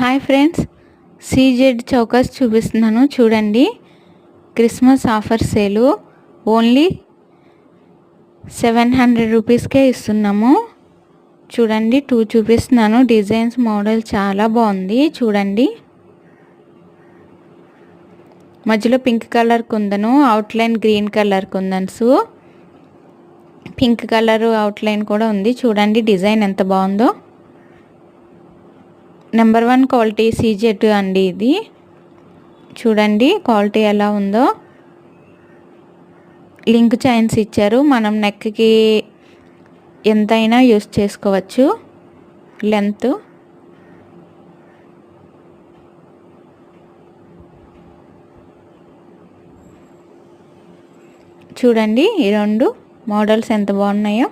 Hi friends CZ chokers చూపిస్తున్నాను. చూడండి. Christmas offer sale only seven hundred రూపీస్కే ఇస్తున్నాము. చూడండి టూ చూపిస్తున్నాను. డిజైన్స్ మోడల్ చాలా బాగుంది. చూడండి. మధ్యలో pink colour kundan outline green colour kundans pink colour outline కూడా ఉంది. చూడండి డిజైన్ ఎంత బాగుందో. నెంబర్ వన్ క్వాలిటీ సీజెట్ అండి ఇది. చూడండి క్వాలిటీ ఎలా ఉందో. లింక్ చైన్స్ ఇచ్చారు. మనం నెక్కి ఎంతైనా యూస్ చేసుకోవచ్చు. లెంత్. చూడండి ఈ రెండు మోడల్స్ ఎంత బాగున్నాయో.